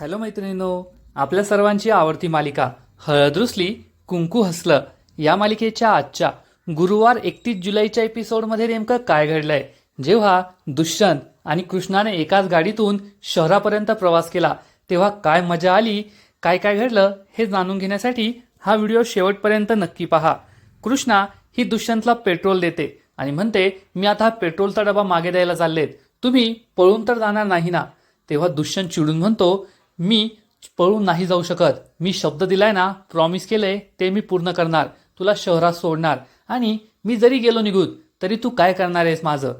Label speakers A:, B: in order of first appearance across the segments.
A: Hello मैत्रिणींनो आपल्या सर्वांची आवडती मालिका हळद रुसली कुंकू हसलं या मालिकेच्या आजच्या गुरुवार एकतीस जुलैच्या एपिसोडमध्ये नेमकं काय घडलंय? जेव्हा दुष्यंत आणि कृष्णाने एकाच गाडीतून शहरापर्यंत प्रवास केला तेव्हा काय मजा आली काय काय घडलं हे जाणून घेण्यासाठी हा व्हिडिओ शेवटपर्यंत नक्की पहा. कृष्णा ही दुष्यंतला पेट्रोल देते आणि म्हणते मी आता हा पेट्रोलचा डबा मागे द्यायला चाललेत. तुम्ही पळून तर जाणार नाही ना? तेव्हा दुष्यंत चिडून म्हणतो मी पळून नाही जाऊ शकत. मी शब्द दिलाय ना प्रॉमिस केलंय ते मी पूर्ण करणार. तुला शहरात सोडणार. आणि मी जरी गेलो निघून तरी तू काय करणार आहेस माझं?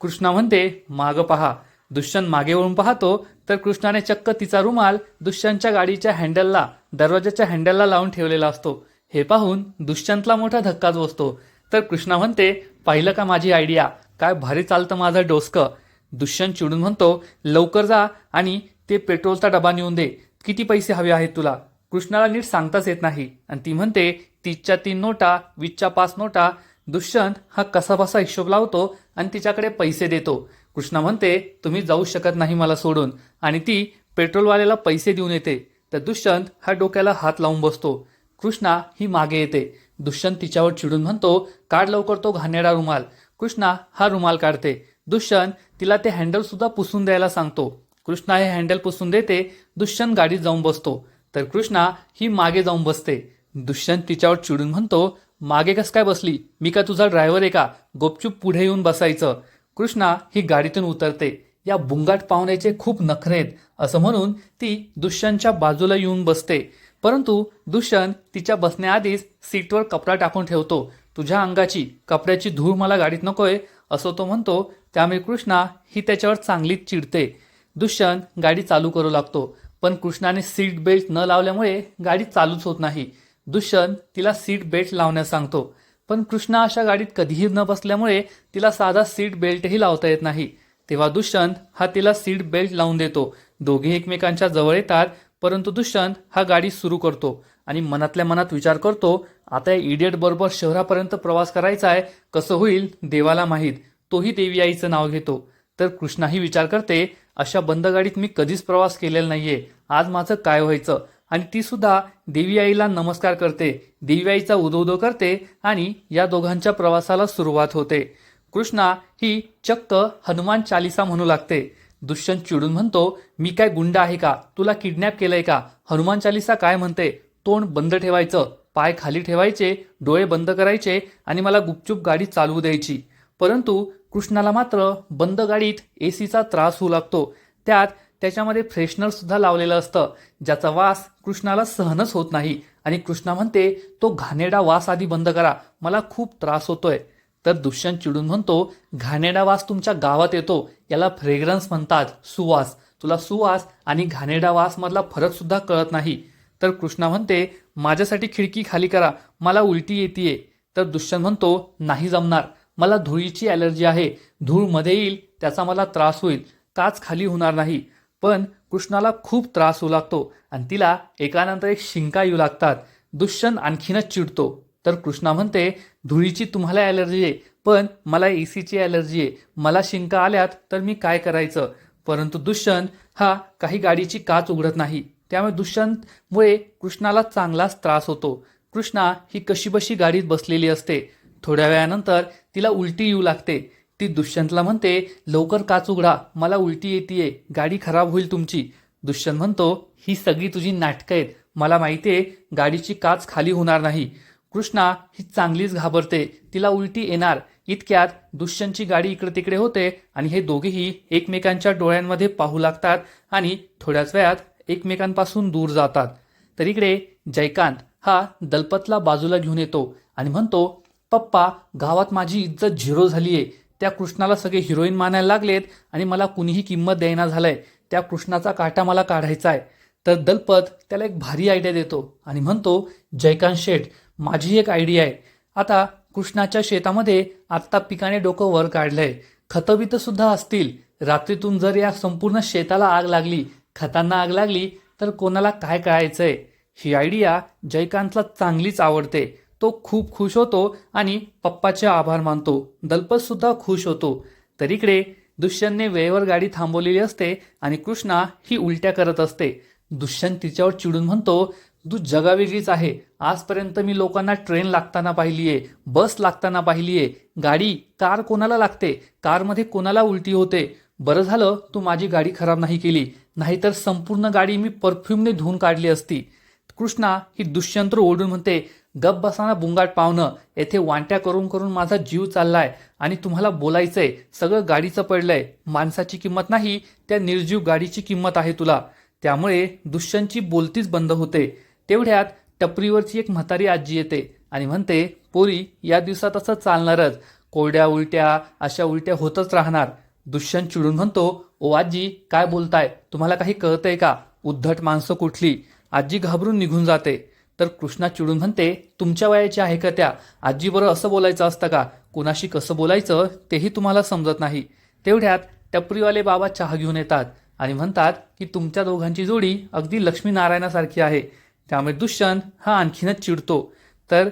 A: कृष्णा म्हणते मागं पहा. दुष्यंत मागे वळून पाहतो तर कृष्णाने चक्क तिचा रुमाल दुष्यंतच्या गाडीच्या हँडलला दरवाजाच्या हँडलला लावून ठेवलेला असतो. हे पाहून दुष्यंतला मोठा धक्काच बसतो. तर कृष्णा म्हणते पाहिलं का माझी आयडिया काय भारी चालतं माझं डोसकं. दुष्यंत चिडून म्हणतो लवकर जा आणि ते पेट्रोलचा डबा नेऊन दे. किती पैसे हवे आहेत तुला? कृष्णाला नीट सांगताच येत नाही. आणि ती म्हणते तीसच्या तीन नोटा वीसच्या पाच नोटा दुष्यंत हा कसाबसा हिशोब लावतो आणि तिच्याकडे पैसे देतो. कृष्णा म्हणते तुम्ही जाऊ शकत नाही मला सोडून. आणि ती पेट्रोलवाल्याला पैसे देऊन येते. तर दुष्यंत हा डोक्याला हात लावून बसतो. कृष्णा ही मागे येते. दुष्यंत तिच्यावर चिडून म्हणतो काढ लवकर तो घाणेरडा रुमाल. कृष्णा हा रुमाल काढते. दुष्यंत तिला ते हँडल सुद्धा पुसून द्यायला सांगतो. कृष्णा हे हँडल पुसून देते दुष्यंत गाडीत जाऊन बसतो. तर कृष्णा ही मागे जाऊन बसते. दुष्यंत तिच्यावर चिडून म्हणतो मागे कस काय बसली? मी का तुझा ड्रायव्हर आहे का? गुपचूप पुढे येऊन बसायचं. कृष्णा ही गाडीतून उतरते. या बुंगाट पाहुण्याचे खूप नखरे आहेत असं म्हणून ती दुष्यंतच्या बाजूला येऊन बसते. परंतु दुष्यंत तिच्या बसण्याआधीच सीटवर कपडा टाकून ठेवतो. तुझ्या अंगाची कपड्याची धूळ मला गाडीत नकोय असं तो म्हणतो. त्यामुळे कृष्णा ही त्याच्यावर चांगलीच चिडते. दुष्यंत गाडी चालू करू लागतो पण कृष्णाने सीट बेल्ट न लावल्यामुळे गाडी चालूच होत नाही. दुष्यंत तिला सीट बेल्ट लावण्यास सांगतो पण कृष्णा अशा गाडीत कधीही न बसल्यामुळे तिला साधा सीट बेल्टही लावता येत नाही. तेव्हा दुष्यंत हा तिला सीट बेल्ट लावून देतो. दोघे एकमेकांच्या जवळ येतात परंतु दुष्यंत हा गाडी सुरू करतो आणि मनातल्या मनात विचार करतो आता या इडियट बरोबर शहरापर्यंत प्रवास करायचा आहे कसं होईल देवाला माहीत. तोही देवी आईचं नाव घेतो. तर कृष्णाही विचार करते अशा बंद गाडीत मी कधीच प्रवास केलेला नाहीये. आज माझं काय व्हायचं? आणि ती सुद्धा देवी आईला नमस्कार करते. देवी आईचा उदोदो करते आणि या दोघांच्या प्रवासाला सुरुवात होते. कृष्णा ही चक्क हनुमान चालिसा म्हणू लागते. दुष्यंत चिडून म्हणतो मी काय गुंड आहे का? तुला किडनॅप केलंय का? हनुमान चालिसा काय म्हणते? तोंड बंद ठेवायचं. पाय खाली ठेवायचे डोळे बंद करायचे आणि मला गुपचूप गाडी चालवू द्यायची. परंतु कृष्णाला मात्र बंद गाडीत ए सीचा त्रास होऊ लागतो. त्यात त्याच्यामध्ये फ्रेशनर सुद्धा लावलेलं असतं. ज्याचा वास कृष्णाला सहनच होत नाही. आणि कृष्णा म्हणते तो घाणेरडा वास आधी बंद करा. मला खूप त्रास होतोय. तर दुष्यंत चिडून म्हणतो घाणेरडा वास तुमच्या गावात येतो. याला फ्रेग्रन्स म्हणतात सुवास. तुला सुवास आणि घाणेरडा वास मधला फरक सुद्धा कळत नाही. तर कृष्णा म्हणते माझ्यासाठी खिडकी खाली करा. मला उलटी येते तर दुष्यंत म्हणतो नाही जमणार. मला धुळीची ॲलर्जी आहे. धूळमध्ये येईल त्याचा मला त्रास होईल. काच खाली होणार नाही. पण कृष्णाला खूप त्रास होऊ लागतो आणि तिला एकानंतर एक शिंका येऊ लागतात. दुष्यंत आणखीनच चिडतो. तर कृष्णा म्हणते धुळीची तुम्हाला ॲलर्जी आहे पण मला ए सीची ॲलर्जी आहे. मला शिंका आल्यात तर मी काय करायचं? परंतु दुष्यंत हा काही गाडीची काच उघडत नाही. त्यामुळे दुष्यंतमुळे कृष्णाला चांगलाच त्रास होतो. कृष्णा ही कशीबशी गाडीत बसलेली असते. थोड्या वेळानंतर तिला उलटी येऊ लागते. ती दुष्यंतला म्हणते लवकर काच उघडा मला उलटी येते गाडी खराब होईल तुमची. दुष्यंत म्हणतो ही सगळी तुझी नाटकं आहेत. मला माहिती आहे गाडीची काच खाली होणार नाही. कृष्णा ही चांगलीच घाबरते. तिला उलटी येणार. इतक्यात दुष्यंतची गाडी इकडे तिकडे होते आणि हे दोघेही एकमेकांच्या डोळ्यांमध्ये पाहू लागतात आणि थोड्याच वेळात एकमेकांपासून दूर जातात. तर इकडे जयकांत हा दलपतला बाजूला घेऊन येतो आणि म्हणतो पप्पा गावात माझी इज्जत झिरो झाली आहे त्या कृष्णाला सगळे हिरोईन मानायला लागलेत आणि मला कुणीही किंमत द्यायना झालंय. त्या कृष्णाचा काटा मला काढायचा आहे तर दलपत त्याला एक भारी आयडिया देतो आणि म्हणतो जयकांत शेठ माझी एक आयडिया आहे. आता कृष्णाच्या शेतामध्ये आत्ता पिकाने डोकं वर काढलंय. खतबितं सुद्धा असतील. रात्रीतून जर या संपूर्ण शेताला आग लागली खतांना आग लागली तर कोणाला काय कळायचंय? ही आयडिया जयकांतला चांगलीच आवडते. तो खूप खुश होतो आणि पप्पाचे आभार मानतो. दलपतसुद्धा खुश होतो. तर इकडे दुष्यंतने वेळेवर गाडी थांबवलेली असते आणि कृष्णा ही उलट्या करत असते. दुष्यंत तिच्यावर चिडून म्हणतो तू जगावेगळीच आहे. आजपर्यंत मी लोकांना ट्रेन लागताना पाहिली आहे बस लागताना पाहिली आहे गाडी कार कोणाला लागते? कारमध्ये कोणाला उलटी होते? बरं झालं तू माझी गाडी खराब नाही केली. नाहीतर संपूर्ण गाडी मी परफ्यूमने धुवून काढली असती. कृष्णा ही दुष्यंत्र ओढून म्हणते गप बसाना बुंगाट पावणं येथे वांट्या करून करून माझा जीव चाललाय आणि तुम्हाला बोलायचंय सगळं गाडीचं पडलंय माणसाची किंमत नाही त्या निर्जीव गाडीची किंमत आहे तुला. त्यामुळे दुष्यंतची बोलतीच बंद होते. तेवढ्यात टपरीवरची एक म्हातारी आजी येते आणि म्हणते पोरी या दिवसात असं चालणारच कोरड्या उलट्या अशा उलट्या होतच राहणार. दुष्यंत चिडून म्हणतो ओ आजी काय बोलताय तुम्हाला काही कळतंय का? उद्धट माणसं कुठली? आजी घाबरून निघून जाते. तर कृष्णा चिडून म्हणते तुमच्या वयाची आहे का त्या? आजी बरं असं बोलायचं असतं का? कुणाशी कसं बोलायचं तेही तुम्हाला समजत नाही. तेवढ्यात टपरीवाले बाबा चहा घेऊन येतात आणि म्हणतात की तुमच्या दोघांची जोडी अगदी लक्ष्मीनारायणासारखी आहे. त्यामुळे दुष्यंत हा आणखीनच चिडतो. तर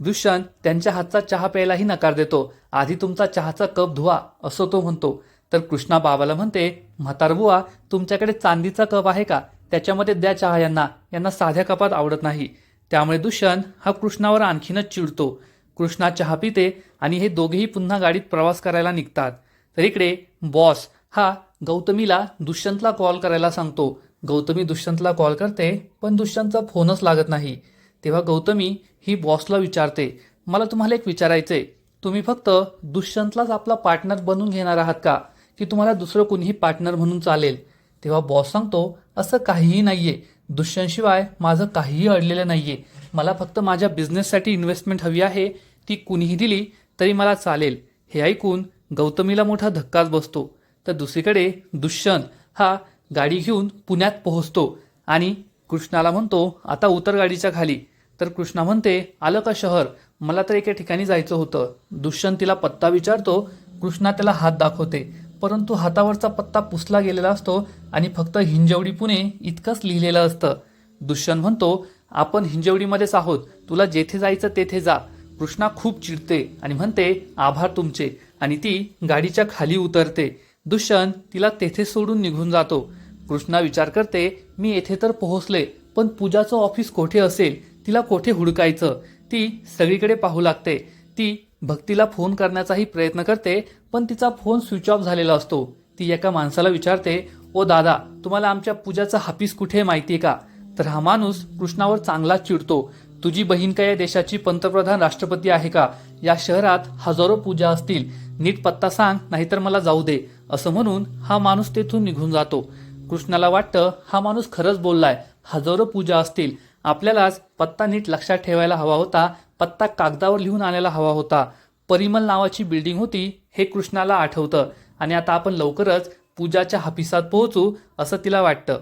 A: दुष्यंत त्यांच्या हातचा चहा प्यायलाही नकार देतो. आधी तुमचा चहाचा कप धुवा असं तो म्हणतो. तर कृष्णा बाबाला म्हणते म्हातारबुवा तुमच्याकडे चांदीचा कप आहे का? त्याच्यामध्ये द्या चहा यांना. यांना साध्या कपात आवडत नाही. त्यामुळे दुष्यंत हा कृष्णावर आणखीनच चिडतो. कृष्णा चहा पिते आणि हे दोघेही पुन्हा गाडीत प्रवास करायला निघतात. तर इकडे बॉस हा गौतमीला दुष्यंतला कॉल करायला सांगतो. गौतमी दुष्यंतला कॉल करते पण दुष्यंतचा फोनच लागत नाही. तेव्हा गौतमी ही बॉसला विचारते मला तुम्हाला एक विचारायचंय. तुम्ही फक्त दुष्यंतलाच आपला पार्टनर बनवून घेणार आहात का? की तुम्हाला दुसरं कुणीही पार्टनर म्हणून चालेल? तेव्हा बॉस सांगतो असं काहीही नाहीये. दुष्यंतशिवाय माझं काहीही अडलेलं नाहीये. मला फक्त माझ्या बिझनेससाठी इन्व्हेस्टमेंट हवी आहे. ती कुणीही दिली तरी मला चालेल. हे ऐकून गौतमीला मोठा धक्काच बसतो. तर दुसरीकडे दुष्यंत हा गाडी घेऊन पुण्यात पोहोचतो आणि कृष्णाला म्हणतो आता उतर गाडीच्या खाली. तर कृष्णा म्हणते आलं का शहर? मला तर एका ठिकाणी जायचं होतं. दुष्यंत तिला पत्ता विचारतो. कृष्णा त्याला हात दाखवते. परंतु हातावरचा पत्ता पुसला गेलेला असतो आणि फक्त हिंजवडी पुणे इतकंच लिहिलेलं असतं. दुष्यंत म्हणतो आपण हिंजवडीमध्येच आहोत. तुला जेथे जायचं तेथे जा. कृष्णा खूप चिडते आणि म्हणते आभार तुमचे. आणि ती गाडीच्या खाली उतरते. दुष्यंत तिला तेथे सोडून निघून जातो. कृष्णा विचार करते मी येथे तर पोहोचले पण पूजाचं ऑफिस कोठे असेल? तिला कोठे हुडकायचं? ती सगळीकडे पाहू लागते. ती भक्तीला फोन करण्याचाही प्रयत्न करते पण तिचा फोन स्विच ऑफ झालेला असतो. ती एका माणसाला विचारते ओ दादा तुम्हाला आमच्या पूजाचा हापीस कुठे माहितीये का? तर हा माणूस कृष्णावर चांगला चिडतो. तुझी बहीण का या देशाची पंतप्रधान राष्ट्रपती आहे का? या शहरात हजारो पूजा असतील. नीट पत्ता सांग नाहीतर मला जाऊ दे. असं म्हणून हा माणूस तेथून निघून जातो. कृष्णाला वाटतं हा माणूस खरंच बोललाय. हजारो पूजा असतील. आपल्यालाच पत्ता नीट लक्षात ठेवायला हवा होता पत्ता कागदावर लिहून आणायला हवा होता. परिमल नावाची बिल्डिंग होती हे कृष्णाला आठवतं. आणि आता आपण लवकरच पूजाच्या हापिसात पोहोचू असं तिला वाटतं.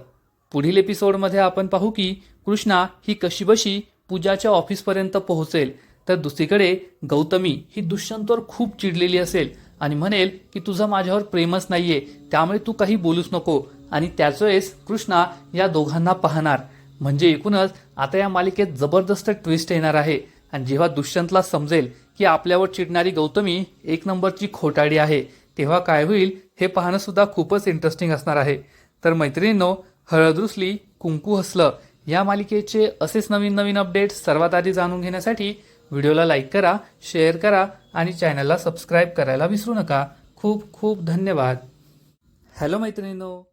A: पुढील एपिसोडमध्ये आपण पाहू की कृष्णा ही कशीबशी पूजाच्या ऑफिसपर्यंत पोहोचेल. तर दुसरीकडे गौतमी ही दुष्यंतवर खूप चिडलेली असेल आणि म्हणेल की तुझं माझ्यावर प्रेमच नाहीये त्यामुळे तू काही बोलूच नको. आणि त्याच वेळेस कृष्णा या दोघांना पाहणार. म्हणजे एकूणच आता या मालिकेत जबरदस्त ट्विस्ट येणार आहे. आणि जेव्हा दुष्यंतला समजेल की आपल्यावर चिडणारी गौतमी एक नंबरची खोटाडी आहे तेव्हा काय होईल हे पाहणं सुद्धा खूपच इंटरेस्टिंग असणार आहे. तर मैत्रिणींनो हळद रुसली कुंकू हसलं या मालिकेचे असेच नवीन नवीन अपडेट्स सर्वात आधी जाणून घेण्यासाठी व्हिडिओला लाईक करा शेअर करा आणि चॅनलला सबस्क्राईब करायला विसरू नका. खूप खूप धन्यवाद. हॅलो मैत्रिणींनो.